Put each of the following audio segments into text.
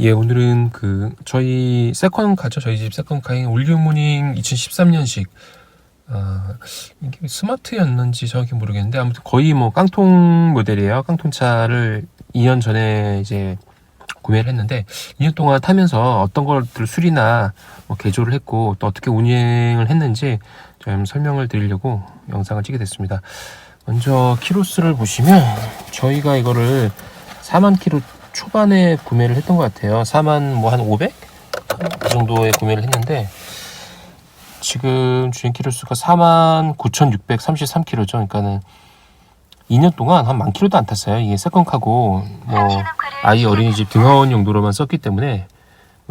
예, 오늘은 그 저희 세컨카죠. 저희 집 세컨카인 올리오모닝 2013년식. 아, 이게 스마트였는지 정확히 모르겠는데 아무튼 거의 뭐 깡통 모델이에요. 깡통차를 2년 전에 이제 구매를 했는데 2년 동안 타면서 어떤 것들 수리나 뭐 개조를 했고 또 어떻게 운행을 했는지 좀 설명을 드리려고 영상을 찍게 됐습니다. 먼저 키로수를 보시면 저희가 이거를 4만 키로 초반에 구매를 했던 것 같아요. 4만 뭐 한 500? 그 정도에 구매를 했는데 지금 주행 키로수가 4만 9,633km죠. 그러니까는 2년 동안 한 만 킬로도 안 탔어요. 이게 세컨카고 뭐 아이 어린이집 등하원 용도로만 썼기 때문에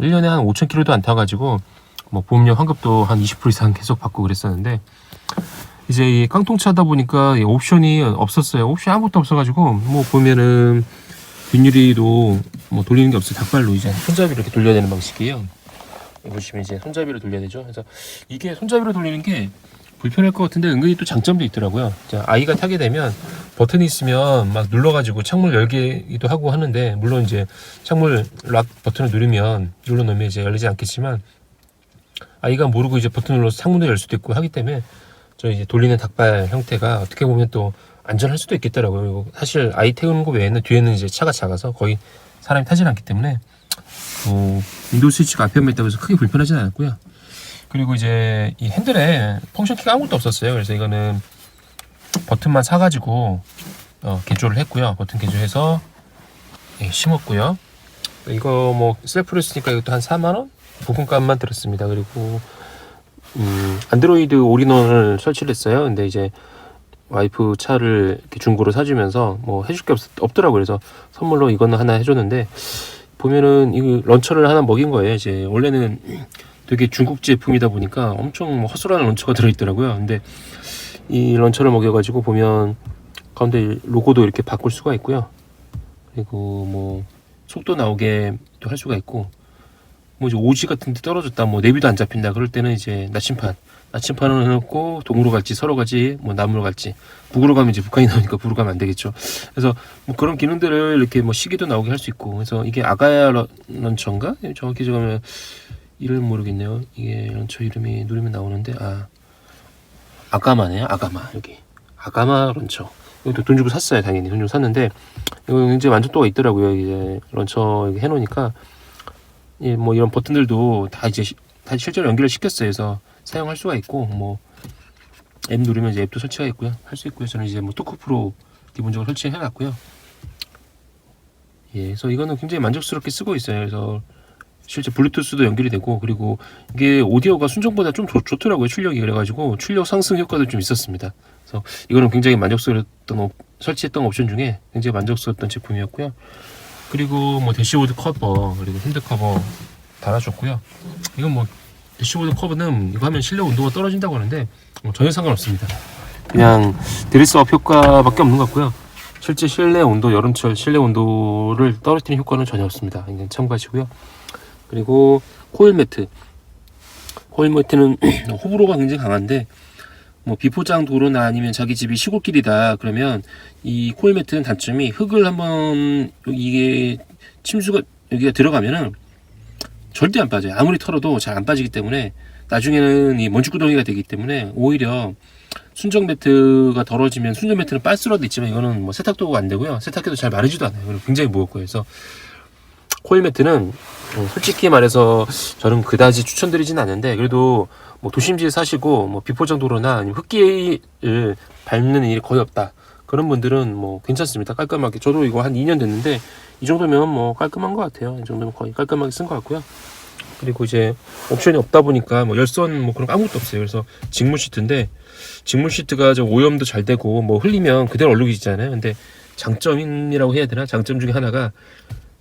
1년에 한 5,000km도 안 타가지고 뭐 보험료 환급도 한 20% 이상 계속 받고 그랬었는데 이제 이 깡통차다 보니까 이 옵션이 없었어요. 옵션 아무것도 없어가지고 뭐 보면은 뒷유리도 뭐 돌리는 게 없어요. 닭발로 이제 손잡이로 이렇게 돌려야 되는 방식이에요. 보시면 이제 손잡이로 돌려야 되죠. 그래서 이게 손잡이로 돌리는 게 불편할 것 같은데 은근히 또 장점도 있더라고요. 자, 아이가 타게 되면 버튼이 있으면 막 눌러가지고 창문 열기도 하고 하는데 물론 이제 창문 락 버튼을 누르면 눌러놓으면 이제 열리지 않겠지만 아이가 모르고 이제 버튼 눌러서 창문도 열 수도 있고 하기 때문에 저 이제 돌리는 닭발 형태가 어떻게 보면 또 안전할 수도 있겠더라고요. 사실 아이 태우는 거 외에는 뒤에는 이제 차가 작아서 거의 사람이 타진 않기 때문에 어, 윈도우 스위치가 앞에만 있다고 해서 크게 불편하진 않았고요. 그리고 이제 이 핸들에 펑션 키가 아무것도 없었어요. 그래서 이거는 버튼만 사가지고 어, 개조를 했고요. 버튼 개조해서 예, 심었고요. 이거 뭐 셀프로 쓰니까 이것도 한 4만 원 부품값만 들었습니다. 그리고 음, 안드로이드 올인원을 설치를 했어요. 근데 이제 와이프 차를 이렇게 중고로 사주면서 뭐 해줄 게 없, 없더라고요. 그래서 선물로 이거는 하나 해줬는데 보면은 이 런처를 하나 먹인 거예요. 이제 원래는 되게 중국 제품이다 보니까 엄청 뭐 허술한 런처가 들어있더라고요. 근데 이 런처를 먹여가지고 보면 가운데 로고도 이렇게 바꿀 수가 있고요. 그리고 뭐 속도 나오게 또 할 수가 있고 뭐 이제 오지 같은 데 떨어졌다 뭐 내비도 안 잡힌다 그럴 때는 이제 나침판 나침판을 해놓고 동으로 갈지 서로 갈지 뭐 남으로 갈지 북으로 가면 이제 북한이 나오니까 북으로 가면 안 되겠죠. 그래서 뭐 그런 기능들을 이렇게 뭐 시계도 나오게 할 수 있고 그래서 이게 아가야 런- 런처인가? 정확히 적으면 이름 모르겠네요. 이게 런처 이름이 누르면 나오는데 아 아가마네요. 아가마 여기. 아가마 런처. 이것도 돈 주고 샀어요 당연히. 돈 주고 샀는데 이거 이제 만족도가 있더라고요. 이제 런처 이렇게 해놓으니까. 예, 뭐 이런 버튼들도 다 이제 시- 다 실제로 연결을 시켰어요. 그래서 사용할 수가 있고 뭐 앱 누르면 이제 앱도 설치가 있고요. 할 수 있고요. 저는 이제 뭐 토크 프로 기본적으로 설치해 놨고요. 예, 그래서 이거는 굉장히 만족스럽게 쓰고 있어요. 그래서 실제 블루투스도 연결이 되고 그리고 이게 오디오가 순정보다 좀 좋, 좋더라고요. 출력이 그래가지고 출력 상승 효과도 좀 있었습니다. 그래서 이거는 굉장히 만족스러웠던 옵- 설치했던 옵션 중에 굉장히 만족스러웠던 제품이었고요. 그리고 뭐 대시보드 커버 그리고 핸드 커버 달아줬고요. 이건 뭐 대시보드 커버는 이거 하면 실내 온도가 떨어진다고 하는데 뭐 전혀 상관없습니다. 그냥 드레스업 효과밖에 없는 것 같고요. 실제 실내 온도 여름철 실내 온도를 떨어뜨리는 효과는 전혀 없습니다. 이건 참고하시고요. 그리고 코일 매트 코일 매트는 호불호가 굉장히 강한데 뭐 비포장 도로나 아니면 자기 집이 시골길이다 그러면 이 코일 매트는 단점이 흙을 한번 이게 침수가 여기가 들어가면은 절대 안 빠져요. 아무리 털어도 잘 안 빠지기 때문에 나중에는 이 먼지구덩이가 되기 때문에 오히려 순정 매트가 덜어지면 순정 매트는 빤스러도 있지만 이거는 뭐 세탁도 안 되고요. 세탁해도 잘 마르지도 않아요. 그리고 굉장히 무겁고 해서 코일 매트는 어, 솔직히 말해서 저는 그다지 추천드리진 않는데 그래도 뭐 도심지에 사시고 뭐 비포장 도로나 아니면 흙길을 밟는 일이 거의 없다. 그런 분들은 뭐 괜찮습니다. 깔끔하게. 저도 이거 한 2년 됐는데 이 정도면 뭐 깔끔한 것 같아요. 이 정도면 거의 깔끔하게 쓴 것 같고요. 그리고 이제 옵션이 없다 보니까 뭐 열선 뭐 그런 거 아무것도 없어요. 그래서 직물 시트인데 직물 시트가 저 오염도 잘 되고 뭐 흘리면 그대로 얼룩이잖아요. 근데 장점이라고 해야 되나? 장점 중에 하나가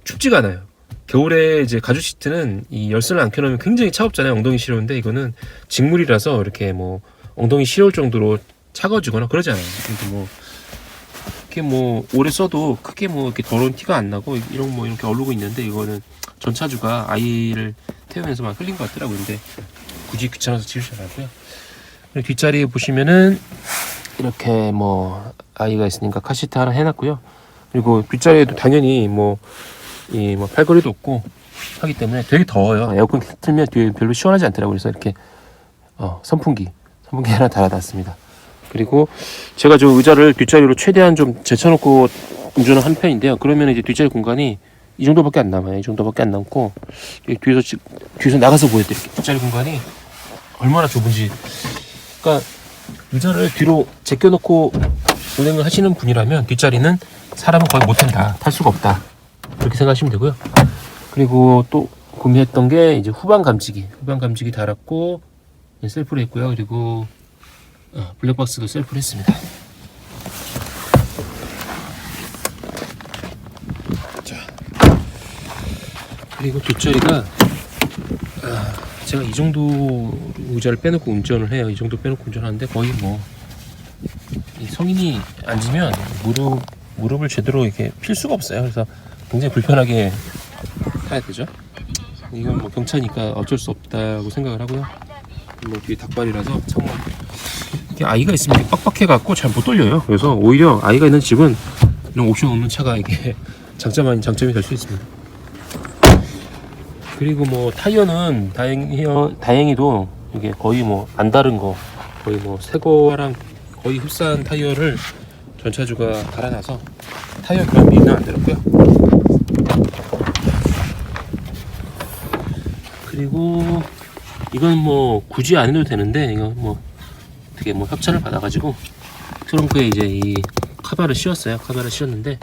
춥지가 않아요. 겨울에 이제 가죽 시트는 이 열선을 안 켜놓으면 굉장히 차갑잖아요. 엉덩이 시려운데 이거는 직물이라서 이렇게 뭐 엉덩이 시려울 정도로 차가워지거나 그러지 않아요. 그러니까 뭐 이렇게 뭐 오래 써도 크게 뭐 이렇게 더러운 티가 안 나고 이런 뭐 이렇게 얼룩이 있는데 이거는 전차주가 아이를 태우면서 막 흘린 것 같더라고요. 근데 굳이 귀찮아서. 그리고 뒷자리에 보시면은 이렇게 뭐 아이가 있으니까 카시트 하나 해놨고요. 그리고 뒷자리에도 당연히 뭐이뭐 팔걸이도 없고 하기 때문에 되게 더워요. 에어컨 틀면 뒤에 별로 시원하지 않더라고요. 그래서 이렇게 어, 선풍기 선풍기 하나 달아놨습니다. 그리고 제가 저 의자를 뒷자리로 최대한 좀 제쳐놓고 운전을 한 편인데요. 그러면 이제 뒷자리 공간이 이 정도밖에 안 남아요. 이 정도밖에 안 남고 뒤에서 지- 뒤에서 나가서 보여드릴게요. 뒷자리 공간이 얼마나 좁은지. 그러니까 의자를 뒤로 제껴놓고 운행을 하시는 분이라면 뒷자리는 사람은 거의 못 탄다. 탈 수가 없다. 그렇게 생각하시면 되고요. 그리고 또 구매했던 게 이제 후방 감지기. 후방 감지기 달았고 셀프로 했고요. 그리고 어, 블랙박스도 셀프로 했습니다. 자, 그리고 뒷자리가 아, 제가 이 정도 의자를 빼놓고 운전을 해요. 이 정도 빼놓고 운전하는데 거의 뭐이 성인이 앉으면 무릎 무릎을 제대로 이렇게 필 수가 없어요. 그래서 굉장히 불편하게 타야 되죠. 이건 뭐 경차니까 어쩔 수 없다고 생각을 하고요. 뭐 뒤에 닭발이라서 창문 이게 아이가 있으면 이게 빡빡해 갖고 잘 못 돌려요. 그래서 오히려 아이가 있는 집은 이런 옵션 없는 차가 이게 장점 아닌 장점이 될 수 있습니다. 그리고 뭐 타이어는 다행히 다행히도 이게 거의 뭐 안 다른 거 거의 뭐 새 거랑 거의 흡사한 타이어를 전차주가 달아놔서 타이어 교환 비는 안 들었고요. 그리고 이건 뭐 굳이 안 해도 되는데 이거 뭐 되게 뭐 협찬을 받아가지고 트렁크에 이제 이 카바를 씌웠어요. 카바를 씌웠는데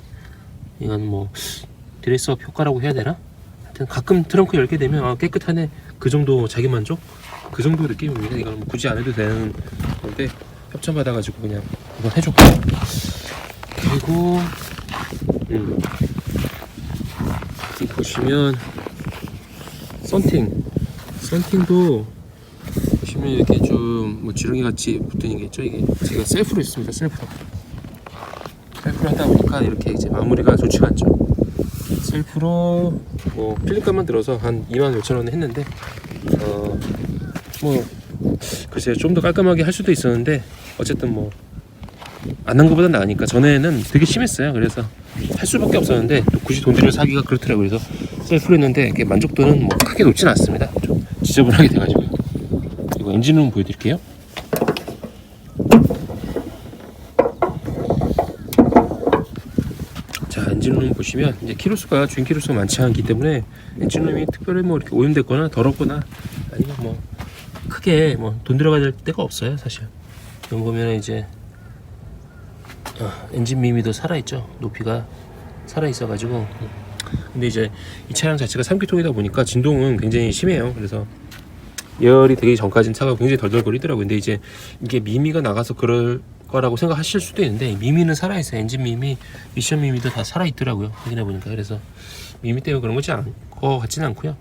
이건 뭐 드레스업 효과라고 해야 되나? 하여튼 가끔 트렁크 열게 되면 아, 깨끗하네 그 정도 자기 만족 그 정도 느낌입니다. 이건 뭐 굳이 안 해도 되는 건데 협찬 받아가지고 그냥 이건 해줬고 그리고 음, 보시면 썬팅 썬팅도 보시면 이렇게 좀 뭐 지렁이 같이 붙은 게 있죠? 이게 제가 셀프로 했습니다 셀프로. 셀프로 하다 보니까 이렇게 이제 마무리가 좋지가 않죠? 셀프로 뭐 필름값만 들어서 한 2만 5천 원에 했는데 어 뭐 글쎄요 좀더 깔끔하게 할 수도 있었는데 어쨌든 뭐안한 것보다 나으니까 전에는 되게 심했어요. 그래서 할 수밖에 없었는데 또 굳이 돈 들여 사기가 그렇더라고요. 그래서 셀프로 했는데 만족도는 뭐 크게 높진 않습니다. 좀 지저분하게 돼가지고요 이거 엔진룸 보여드릴게요. 자 엔진룸 보시면 이제 키로수가 주행 키로수가 많지 않기 때문에 엔진룸이 특별히 뭐 이렇게 오염됐거나 더럽거나 아니면 뭐 크게 뭐 돈 들어가야 될 데가 없어요 사실. 이런 보면 이제 어, 엔진 미미도 살아있죠. 높이가 살아있어가지고. 근데 이제 이 차량 자체가 3기통이다 보니까 진동은 굉장히 심해요. 그래서 예 열이 되기 전까지는 차가 굉장히 덜덜거리더라고요. 근데 이제 이게 미미가 나가서 그럴 거라고 생각하실 수도 있는데 미미는 살아있어요. 엔진 미미 미션 미미도 다 살아있더라고요. 확인해 보니까. 그래서 미미 때문에 그런 거지 않, 거 같지는 않고요.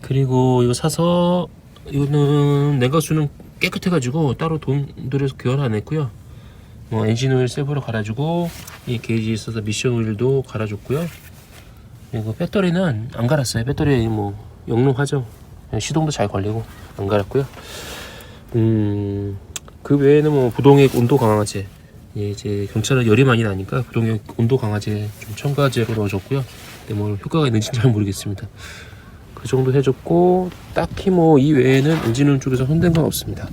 그리고 이거 사서 이거는 냉각수는 깨끗해가지고 따로 돈 들여서 교환 안 했고요. 뭐 엔진 오일 셀프로 갈아주고 이 게이지 있어서 미션 오일도 갈아줬고요. 그리고 배터리는 안 갈았어요. 배터리 뭐 영롱하죠 시동도 잘 걸리고 안 갈았고요 음, 그 외에는 뭐 부동액 온도 강화제 예, 이제 경찰은 열이 많이 나니까 부동액 온도 강화제 좀 첨가제로 넣어줬고요 근데 뭐 효과가 있는지는 잘 모르겠습니다 그 정도 해줬고 딱히 뭐 이 외에는 엔진룸 쪽에서 손댄 건 없습니다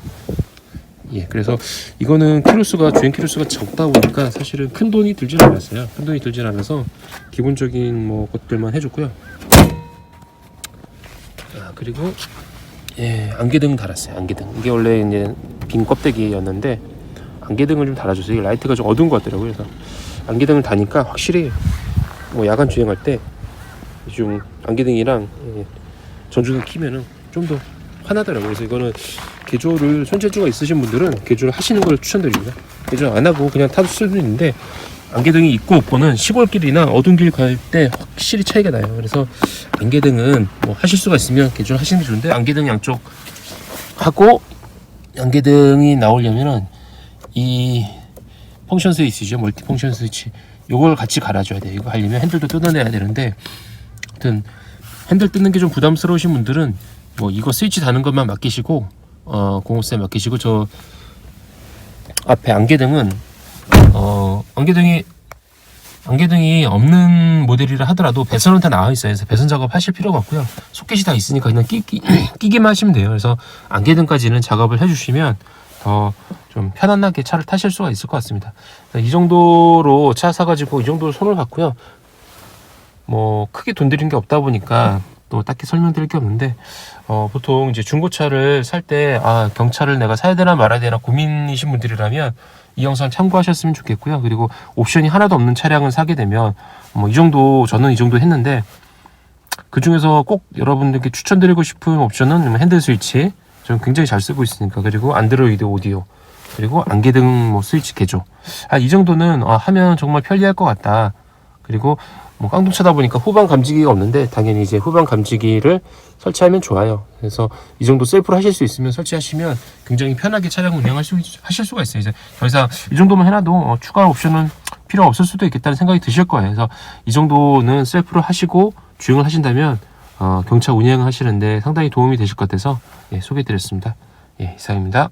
예, 그래서 이거는 키로수가 주행 키로수가 적다 보니까 사실은 큰 돈이 들진 않았어요. 큰 돈이 들진 않아서 기본적인 뭐 것들만 해줬고요. 아 그리고 예 안개등 달았어요. 안개등 이게 원래 이제 빈 껍데기였는데 안개등을 좀 달아줬어요. 라이트가 좀 어두운 것 같더라고요. 그래서 안개등을 다니까 확실히 뭐 야간 주행할 때 좀 안개등이랑 예, 전주등 키면은 좀 더 환하더라고요. 그래서 이거는 개조를 손재주가 있으신 분들은 개조를 하시는 걸 추천드립니다. 개조 안 하고 그냥 타도 쓸 수 있는데 안개등이 있고 없고는 시골길이나 어두운 길 갈 때 확실히 차이가 나요. 그래서 안개등은 뭐 하실 수가 있으면 개조를 하시는 게 좋은데 안개등 양쪽 하고 안개등이 나오려면은 이 펑션 스위치죠 멀티 펑션 스위치 요걸 같이 갈아줘야 돼요. 이거 하려면 핸들도 뜯어내야 되는데 하여튼 핸들 뜯는 게 좀 부담스러우신 분들은 뭐 이거 스위치 다는 것만 맡기시고 어 공업사에 맡기시고 저 앞에 안개등은 어 안개등이 안개등이 없는 모델이라 하더라도 배선은 다 나와 있어요. 그래서 배선 작업 하실 필요가 없고요. 소켓이 다 있으니까 그냥 끼, 끼, 끼기만 하시면 돼요. 그래서 안개등까지는 작업을 해주시면 더 좀 편안하게 차를 타실 수가 있을 것 같습니다. 이 정도로 차 사가지고 이 정도로 손을 봤고요. 뭐 크게 돈 들인 게 없다 보니까 또 딱히 설명드릴 게 없는데 어, 보통 이제 중고차를 살 때 아 경차를 내가 사야 되나 말아야 되나 고민이신 분들이라면 이 영상 참고하셨으면 좋겠고요. 그리고 옵션이 하나도 없는 차량을 사게 되면 뭐 이 정도 저는 이 정도 했는데 그 중에서 꼭 여러분들께 추천드리고 싶은 옵션은 핸들 스위치 저는 굉장히 잘 쓰고 있으니까 그리고 안드로이드 오디오 그리고 안개등 뭐 스위치 개조 아, 이 정도는 아, 하면 정말 편리할 것 같다. 그리고 뭐 깡통차다 보니까 후방 감지기가 없는데 당연히 이제 후방 감지기를 설치하면 좋아요. 그래서 이 정도 셀프로 하실 수 있으면 설치하시면 굉장히 편하게 차량 운행할 수 하실 수가 있어요. 이제 더 이상 이 정도만 해놔도 어, 추가 옵션은 필요 없을 수도 있겠다는 생각이 드실 거예요. 그래서 이 정도는 셀프로 하시고 주행을 하신다면 어, 경차 운행하시는데 상당히 도움이 되실 것 같아서 예, 소개해드렸습니다. 예, 이상입니다.